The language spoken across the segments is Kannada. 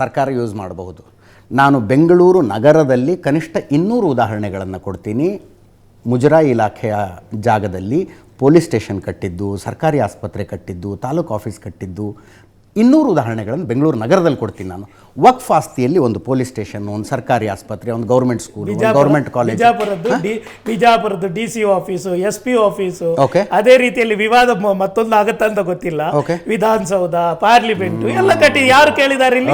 ಸರ್ಕಾರ ಯೂಸ್ ಮಾಡಬಹುದು. ನಾನು ಬೆಂಗಳೂರು ನಗರದಲ್ಲಿ ಕನಿಷ್ಠ ಇನ್ನೂರು ಉದಾಹರಣೆಗಳನ್ನು ಕೊಡ್ತೀನಿ. ಮುಜರಾಯಿ ಇಲಾಖೆಯ ಜಾಗದಲ್ಲಿ ಪೊಲೀಸ್ ಸ್ಟೇಷನ್ ಕಟ್ಟಿದ್ದು, ಸರ್ಕಾರಿ ಆಸ್ಪತ್ರೆ ಕಟ್ಟಿದ್ದು, ತಾಲೂಕು ಆಫೀಸ್ ಕಟ್ಟಿದ್ದು ಇನ್ನೂರು ಉದಾಹರಣೆಗಳನ್ನು ಬೆಂಗಳೂರು ನಗರದಲ್ಲಿ ಕೊಡ್ತೀನಿ ನಾನು. ವಕ್ಫ್ ಆಸ್ತಿಯಲ್ಲಿ ಒಂದು ಪೊಲೀಸ್ ಸ್ಟೇಷನ್ ಒಂದು ಸರ್ಕಾರಿ ಆಸ್ಪತ್ರೆ ಒಂದು ಗೌರ್ಮೆಂಟ್ ಸ್ಕೂಲ್ ಗೌರ್ಮೆಂಟ್ ಕಾಲೇಜ್. ಬಿಜಾಪುರದ್ದು D ಬಿಜಾಪುರದ್ದು D C office S P office. ಅದೇ ರೀತಿಯಲ್ಲಿ ವಿವಾದ ಮತ್ತೊಂದ್ ಮತ್ತೊಂದು ಆಗತ್ತಂತ ಗೊತ್ತಿಲ್ಲ. ವಿಧಾನಸೌಧ ಪಾರ್ಲಿಮೆಂಟ್ ಎಲ್ಲ ಕಟ್ಟಿ ಯಾರು ಕೇಳಿದ್ದಾರೆ ಇಲ್ಲಿ.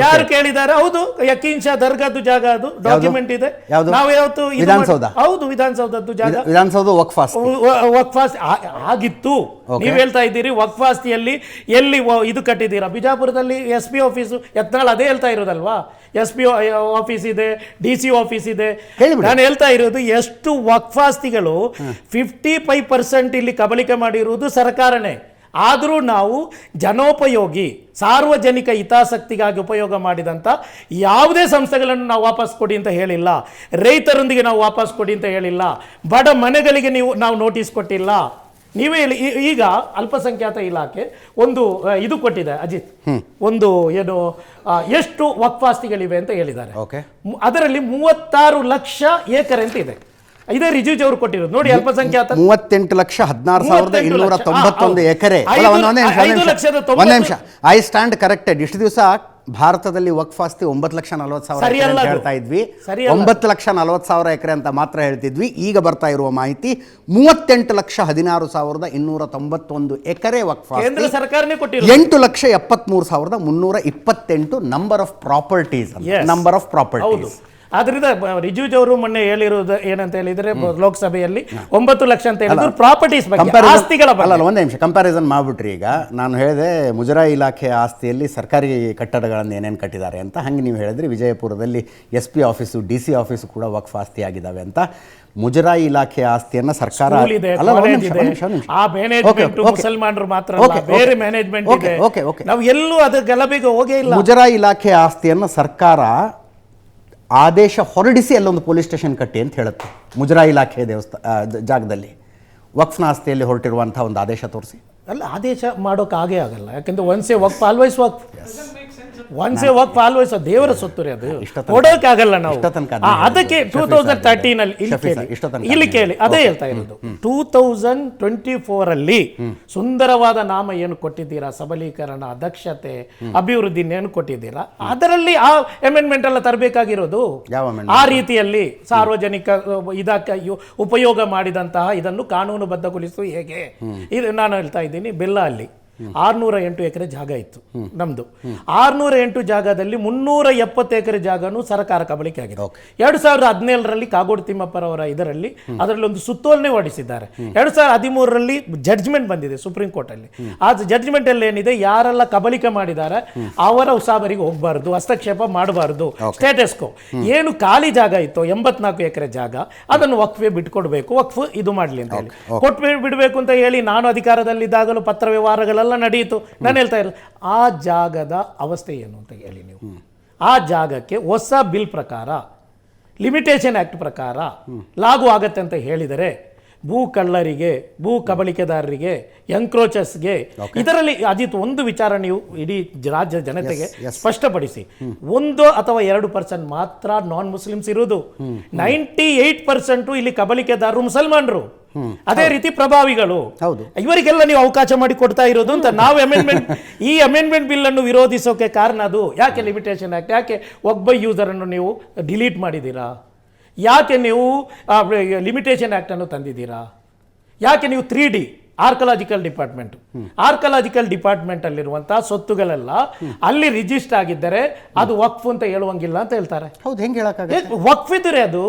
ಯಾರು ಕೇಳಿದ್ದಾರೆ ಹೌದು ಯಕೀನ್ ಶಾ ದರ್ಗಾದ್ದು ಜಾಗ ಅದು ಡಾಕ್ಯುಮೆಂಟ್ ಇದೆ? ನಾವು ಯಾವತ್ತು ವಿಧಾನಸೌಧ? ಹೌದು ವಿಧಾನಸೌಧದ್ದು ಜಾಗ. ವಿಧ- ವಿಧಾನಸೌಧ ವಕ್ಫ್ ಆಸ್ತಿ. ವ- ವಕ್ಫಾಸ್ ಆಗಿತ್ತು. ನೀವು ಹೇಳ್ತಾ ಇದ್ದೀರಿ ವಕ್ಫಾಸ್ತಿಯಲ್ಲಿ ಎಲ್ಲಿ ವ- ಇದು ಕಟ್ಟಿದ್ದೀರಾ? ಬಿಜಾಪುರದಲ್ಲಿ ಎಸ್ ಪಿ ಆಫೀಸು ಯತ್ನಾಳ್ ಅದೇ ಹೇಳ್ತಾ ಇರೋದಲ್ವಾ? ಎಸ್ ಪಿ ಆಫೀಸ್ ಇದೆ ಡಿ ಸಿ ಆಫೀಸ್ ಇದೆ. ನಾನು ಹೇಳ್ತಾ ಇರೋದು ಎಷ್ಟು ವಕ್ಫಾಸ್ತಿಗಳು ಫಿಫ್ಟಿ ಫೈವ್ ಪರ್ಸೆಂಟ್ ಇಲ್ಲಿ ಕಬಳಿಕೆ ಮಾಡಿರುವುದು ಸರ್ಕಾರನೇ. ಆದರೂ ನಾವು ಜನೋಪಯೋಗಿ ಸಾರ್ವಜನಿಕ ಹಿತಾಸಕ್ತಿಗಾಗಿ ಉಪಯೋಗ ಮಾಡಿದಂಥ ಯಾವುದೇ ಸಂಸ್ಥೆಗಳನ್ನು ನಾವು ವಾಪಸ್ ಕೊಡಿ ಅಂತ ಹೇಳಿಲ್ಲ. ರೈತರೊಂದಿಗೆ ನಾವು ವಾಪಸ್ ಕೊಡಿ ಅಂತ ಹೇಳಿಲ್ಲ. ಬಡ ಮನೆಗಳಿಗೆ ನೀವು ನಾವು ನೋಟಿಸ್ ಕೊಟ್ಟಿಲ್ಲ. ನೀವೇ ಹೇಳಿ ಈಗ ಅಲ್ಪಸಂಖ್ಯಾತ ಇಲಾಖೆ ಒಂದು ಇದು ಕೊಟ್ಟಿದೆ ಅಜಿತ್. ಒಂದು ಏನು ಎಷ್ಟು ವಕ್ವಾಸ್ತಿಗಳಿವೆ ಅಂತ ಹೇಳಿದ್ದಾರೆ. ಓಕೆ. ಅದರಲ್ಲಿ ಮೂವತ್ತಾರು ಲಕ್ಷ ಏಕರೆ ಅಂತ ಇದೆ. ಇದೇ ರಿಜುಜ್ ಅವರು ಕೊಟ್ಟಿರೋದು. ನೋಡಿ ಅಲ್ಪಸಂಖ್ಯಾತ. ಮೂವತ್ತೆಂಟು ಲಕ್ಷ ಹದಿನಾರು ಸಾವಿರದ ಇನ್ನೂರ. ತೊಂಬತ್ತೊಂದು. ಎಕರೆ. ಒಂದೇ ನಿಮಿಷ ಐ ಸ್ಟ್ಯಾಂಡ್ ಕರೆಕ್ಟೆಡ್ ಇಷ್ಟು ದಿವಸ ಭಾರತದಲ್ಲಿ ವಕ್ಫ್ ಆಸ್ತಿ ಒಂಬತ್ತು ಲಕ್ಷ ನಲವತ್ತು ಸಾವಿರ ಅಂತ ಹೇಳ್ತಾ ಇದ್ವಿ. ಒಂಬತ್ತು ಲಕ್ಷ ನಲವತ್ತು ಸಾವಿರ ಎಕರೆ ಅಂತ ಮಾತ್ರ ಹೇಳ್ತಿದ್ವಿ. ಈಗ ಬರ್ತಾ ಇರುವ ಮಾಹಿತಿ ಮೂವತ್ತೆಂಟು ಲಕ್ಷ ಹದಿನಾರು ಸಾವಿರದ ಇನ್ನೂರ ತೊಂಬತ್ತೊಂದು ಎಕರೆ ವಕ್ಫ್ ಕೇಂದ್ರ ಸರ್ಕಾರನೇ ಕೊಟ್ಟಿರೋದು. ಎಂಟು ಲಕ್ಷ ಎಪ್ಪತ್ಮೂರು ಸಾವಿರದ ಮುನ್ನೂರ ಇಪ್ಪತ್ತೆಂಟು number of properties. Number of properties ಆದ್ರಿಂದ ರಿಜುಜ್ ಅವರು ಮೊನ್ನೆ ಹೇಳಿರೋದು ಏನಂತ ಹೇಳಿದ್ರೆ ಲೋಕಸಭೆಯಲ್ಲಿ ಒಂಬತ್ತು ಲಕ್ಷ ಅಂತ ಹೇಳಿದ್ರು ಪ್ರಾಪರ್ಟೀಸ್ ಬಗ್ಗೆ ಆಸ್ತಿಗಳ ಅಲ್ಲ ಒಂದೇ ನಿಮಿಷ ಕಂಪ್ಯಾರಿಸನ್ ಮಾಡ್ಬಿಟ್ರಿ ಈಗ. ನಾನು ಹೇಳಿದೆ ಮುಜರಾಯಿ ಇಲಾಖೆ ಆಸ್ತಿಯಲ್ಲಿ ಸರ್ಕಾರಿ ಕಟ್ಟಡಗಳನ್ನು ಏನೇನು ಕಟ್ಟಿದ್ದಾರೆ ಅಂತ. ಹಂಗೆ ನೀವು ಹೇಳಿದ್ರಿ ವಿಜಯಪುರದಲ್ಲಿ S P office D C office ಕೂಡ ವಕ್ಫ್ ಆಸ್ತಿ ಆಗಿದ್ದಾವೆ ಅಂತ. ಮುಜರಾಯಿ ಇಲಾಖೆ ಆಸ್ತಿಯನ್ನ ಸರ್ಕಾರ. ಆ ಮ್ಯಾನೇಜ್ಮೆಂಟ್. ಮುಸಲ್ಮಾನರು ಮಾತ್ರ ಬೇರೆ ಮ್ಯಾನೇಜ್ಮೆಂಟ್. ನಾವು ಎಲ್ಲೂ ಅದ್ರ ಗಲಭೆಗೆ ಹೋಗೇ ಇಲ್ಲ. ಮುಜರಾಯಿ ಇಲಾಖೆ ಆಸ್ತಿಯನ್ನ ಸರ್ಕಾರ ಆದೇಶ ಹೊರಡಿಸಿ ಅಲ್ಲೊಂದು ಪೊಲೀಸ್ ಸ್ಟೇಷನ್ ಕಟ್ಟಿ ಅಂತ ಹೇಳುತ್ತೆ. ಮುಜರಾ ಇಲಾಖೆ ದೇವಸ್ಥಾನ ಜಾಗದಲ್ಲಿ. ವಕ್ಫ್ನ ಆಸ್ತಿಯಲ್ಲಿ ಹೊರಟಿರುವಂಥ ಒಂದು ಆದೇಶ ತೋರಿಸಿ. ಅಲ್ಲ ಆದೇಶ ಮಾಡೋಕ್ಕಾಗೇ ಆಗೇ ಆಗಲ್ಲ. ಯಾಕಂದ್ರೆ ಒನ್ಸೆ ವಕ್ ಆಲ್ವೈಸ್ ವಕ್ ಒನ್ಸೆ ಹೋಗಿ ಆಲ್ವೈಸ್ ದೇವರ ಸೊತ್ತು ರೀ ಅದು. ಕೊಡೋಕ್ಕಾಗಲ್ಲ ಆಗಲ್ಲ ನಾವು. ಅದಕ್ಕೆ. ಟೂ ತೌಸಂಡ್ ತರ್ಟೀನ್ ಅಲ್ಲಿ ಇಲ್ಲಿ ಕೇಳಿ. ಇಲ್ಲಿ ಕೇಳಿ. ಅದೇ ಹೇಳ್ತಾ ಇರೋದು. ಟೂ ತೌಸಂಡ್ ಟ್ವೆಂಟಿ ಫೋರ್ ಅಲ್ಲಿ ಸುಂದರವಾದ ನಾಮ ಏನು ಕೊಟ್ಟಿದ್ದೀರಾ? ಸಬಲೀಕರಣ ದಕ್ಷತೆ ಅಭಿವೃದ್ಧಿ ಏನು ಕೊಟ್ಟಿದ್ದೀರಾ? ಅದರಲ್ಲಿ ಆ ಅಮೆಂಡ್ಮೆಂಟ್ ಎಲ್ಲ ತರಬೇಕಾಗಿರೋದು? ಆ ರೀತಿಯಲ್ಲಿ ಸಾರ್ವಜನಿಕ ಇದಕ್ಕೆ ಉಪಯೋಗ ಮಾಡಿದಂತಹ ಇದನ್ನು ಕಾನೂನುಬದ್ಧಗೊಳಿಸು ಹೇಗೆ? ಇದು ನಾನು ಹೇಳ್ತಾ ಇದ್ದೀನಿ ಬೆಲ್ಲ ಅಲ್ಲಿ. ಆರ್ನೂರ ಎಂಟು ಎಕರೆ ಜಾಗ ಇತ್ತು ನಮ್ದು. ಆರ್ನೂರ ಎಂಟು ಜಾಗದಲ್ಲಿ ಮುನ್ನೂರ ಎಪ್ಪತ್ತು ಎಕರೆ ಜಾಗನೂ ಸರ್ಕಾರ ಕಬಳಿಕೆ ಆಗಿದೆ. ಎರಡು ಸಾವಿರದ ಹದಿನೇಳರಲ್ಲಿ ಕಾಗೋಡು ತಿಮ್ಮಪ್ಪರವರ ಇದರಲ್ಲಿ ಅದರಲ್ಲಿ ಒಂದು ಸುತ್ತೋಲನೆ ಹೊಡಿಸಿದ್ದಾರೆ ಎರಡು ಸಾವಿರದ ಹದಿಮೂರರಲ್ಲಿ ಜಡ್ಜ್ಮೆಂಟ್ ಬಂದಿದೆ ಸುಪ್ರೀಂ ಕೋರ್ಟ್ ಅಲ್ಲಿ. ಆ ಜಡ್ಜ್ಮೆಂಟ್ ಅಲ್ಲಿ ಏನಿದೆ ಯಾರೆಲ್ಲ ಕಬಳಿಕೆ ಮಾಡಿದ್ದಾರೆ ಅವರ ಉಸಾಬರಿಗೆ ಹೋಗಬಾರ್ದು ಹಸ್ತಕ್ಷೇಪ ಮಾಡಬಾರ್ದು ಸ್ಟೇಟಸ್ಕೋ ಏನು ಖಾಲಿ ಜಾಗ ಇತ್ತು ಎಂಬತ್ನಾಲ್ಕು ಎಕರೆ ಜಾಗ ಅದನ್ನು ವಕ್ಫೆ ಬಿಟ್ಕೊಡ್ಬೇಕು ವಕ್ಫ್ ಇದು ಮಾಡ್ಲಿ ಅಂತ ಹೇಳಿ. ಕೊಟ್ಟು ಬಿಡಬೇಕು ಅಂತ ಹೇಳಿ ನಾನು ಅಧಿಕಾರದಲ್ಲಿದ್ದಾಗಲೂ ಪತ್ರ ವ್ಯವಹಾರಗಳೆಲ್ಲ ನಡೆಯಿತು. ನಾನು ಹೇಳ್ತಾ ಇರೋದು ಆ ಜಾಗದ ಅವಸ್ಥೆ ಏನು ಅಂತ ಹೇಳಿ ನೀವು. ಆ ಜಾಗಕ್ಕೆ ಹೊಸ ಬಿಲ್ ಪ್ರಕಾರ ಲಿಮಿಟೇಷನ್ ಆ್ಯಕ್ಟ್ ಪ್ರಕಾರ ಲಾಗು ಆಗತ್ತೆ ಅಂತ ಹೇಳಿದರೆ ಭೂ ಕಳ್ಳರಿಗೆ ಭೂ ಕಬಳಿಕೆದಾರರಿಗೆ ಎಂಕ್ರೋಚಸ್ಗೆ ಇದರಲ್ಲಿ ಅಜಿತ್ ಒಂದು ವಿಚಾರ ನೀವು ಇಡೀ ರಾಜ್ಯ ಜನತೆಗೆ ಸ್ಪಷ್ಟಪಡಿಸಿ. ಒಂದು ಅಥವಾ ಎರಡು ಪರ್ಸೆಂಟ್ ಮಾತ್ರ ನಾನ್ ಮುಸ್ಲಿಮ್ಸ್ ಇರುವುದು ನೈಂಟಿ ಏಟ್ ಪರ್ಸೆಂಟು ಇಲ್ಲಿ ಕಬಳಿಕೆದಾರರು ಮುಸಲ್ಮಾನರು. ಅದೇ ರೀತಿ ಪ್ರಭಾವಿಗಳು. ಹೌದು. ಇವರಿಗೆಲ್ಲ ನೀವು ಅವಕಾಶ ಮಾಡಿ ಕೊಡ್ತಾ ಇರೋದು ಅಂತ ನಾವು ಅಮೆಂಡ್ಮೆಂಟ್ ಈ ಅಮೆಂಡ್ಮೆಂಟ್ ಬಿಲ್ ಅನ್ನು ವಿರೋಧಿಸೋಕೆ ಕಾರಣ ಅದು. ಯಾಕೆ ಲಿಮಿಟೇಷನ್ ಆಕ್ಟ್ ಯಾಕೆ ಒಬ್ಬ ಯೂಸರ್ ಅನ್ನು ನೀವು ಡಿಲೀಟ್ ಮಾಡಿದ್ದೀರಾ? ಯಾಕೆ ನೀವು ಲಿಮಿಟೇಷನ್ ಆ್ಯಕ್ಟನ್ನು ಅನ್ನು ತಂದಿದ್ದೀರಾ? ಯಾಕೆ ನೀವು three D archaeological department archaeological department ಅಲ್ಲಿರುವಂತಹ ಸೊತ್ತುಗಳೆಲ್ಲ ಅಲ್ಲಿ ರಿಜಿಸ್ಟರ್ ಆಗಿದ್ದರೆ ಅದು ವಕ್ಫ್ ಅಂತ ಹೇಳುವಂಗಿಲ್ಲ ಅಂತ ಹೇಳ್ತಾರೆ. ಹೌದು ಹೆಂಗೆ ಹೇಳಕ್ಕಾಗ ಏ, ವಕ್ಫ್ ಇದ್ರೆ ಅದು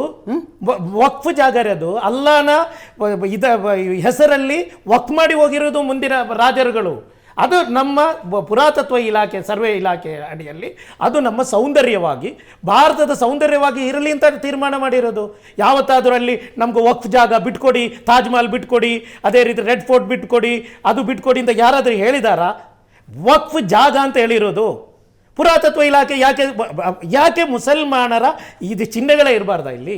ವಕ್ಫ್ ಜಾಗ ಅದು ಅಲ್ಲಾನ ಇದ ಹೆಸರಲ್ಲಿ ವಕ್ ಮಾಡಿ ಹೋಗಿರೋದು ಮುಂದಿನ ರಾಜರುಗಳು. ಅದು ನಮ್ಮ ಪುರಾತತ್ವ ಇಲಾಖೆ ಸರ್ವೆ ಇಲಾಖೆ ಅಡಿಯಲ್ಲಿ ಅದು ನಮ್ಮ ಸೌಂದರ್ಯವಾಗಿ ಭಾರತದ ಸೌಂದರ್ಯವಾಗಿ ಇರಲಿ ಅಂತ ತೀರ್ಮಾನ ಮಾಡಿರೋದು. ಯಾವತ್ತಾದರೂ ಅಲ್ಲಿ ನಮ್ಗೆ ವಕ್ಫ್ ಜಾಗ ಬಿಟ್ಕೊಡಿ ತಾಜ್ ಮಹಲ್ ಬಿಟ್ಕೊಡಿ ಅದೇ ರೀತಿ ರೆಡ್ ಫೋರ್ಟ್ ಬಿಟ್ಕೊಡಿ ಅದು ಬಿಟ್ಕೊಡಿ ಅಂತ ಯಾರಾದರೂ ಹೇಳಿದಾರಾ? ವಕ್ಫ್ ಜಾಗ ಅಂತ ಹೇಳಿರೋದು. ಪುರಾತತ್ವ ಇಲಾಖೆ ಯಾಕೆ ಯಾಕೆ ಮುಸಲ್ಮಾನರ ಇದು ಚಿಹ್ನೆಗಳೇ ಇರಬಾರ್ದ ಇಲ್ಲಿ?